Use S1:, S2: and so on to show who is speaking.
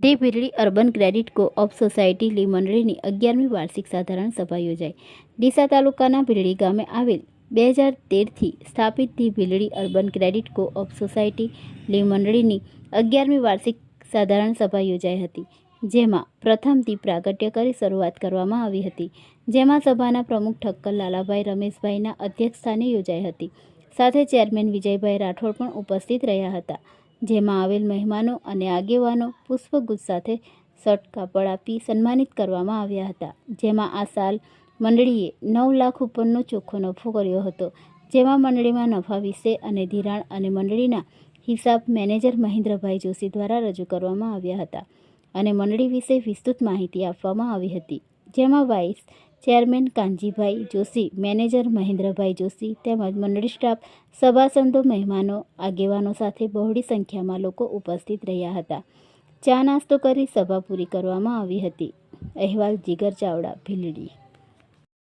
S1: Bhildi urban credit co op society લી મંડળીની અગિયારમી વાર્ષિક સાધારણ સભા યોજાઈ. ડીસા તાલુકાના ભીલડી ગામે આવેલ બે હજાર તેરથી સ્થાપિત the Bhildi urban credit co op society લી મંડળીની અગિયારમી વાર્ષિક સાધારણ સભા યોજાઈ હતી, જેમાં પ્રથમથી પ્રાગટ્ય કરી શરૂઆત કરવામાં આવી હતી. જેમાં સભાના પ્રમુખ ઠક્કર લાલાભાઈ રમેશભાઈના અધ્યક્ષસ્થાને યોજાઈ હતી. સાથે ચેરમેન વિજયભાઈ રાઠોડ પણ ઉપસ્થિત રહ્યા હતા. જેમાં આવેલ મહેમાનો અને આગેવાનો પુષ્પગુચ્છ સાથે શર્ટ કાપડ આપી સન્માનિત કરવામાં આવ્યા હતા. જેમાં આ સાલ મંડળીએ નવ લાખ ઉપરનો ચોખ્ખો નફો કર્યો હતો. જેમાં મંડળીમાં નફા વિશે અને ધિરાણ અને મંડળીના હિસાબ મેનેજર મહેન્દ્રભાઈ જોશી દ્વારા રજૂ કરવામાં આવ્યા હતા અને મંડળી વિશે વિસ્તૃત માહિતી આપવામાં આવી હતી. જેમાં vice chairman Kanjibhai Joshi, manager Mahendrabhai Joshi તેમજ મંડળી સ્ટાફ સભાસંદો મહેમાનો, આગેવાનો સાથે બહોળી સંખ્યામાં લોકો ઉપસ્થિત રહ્યા હતા. ચા નાસ્તો કરી સભા પૂરી કરવામાં આવી હતી. અહેવાલ જીગર ચાવડા, ભીલડી.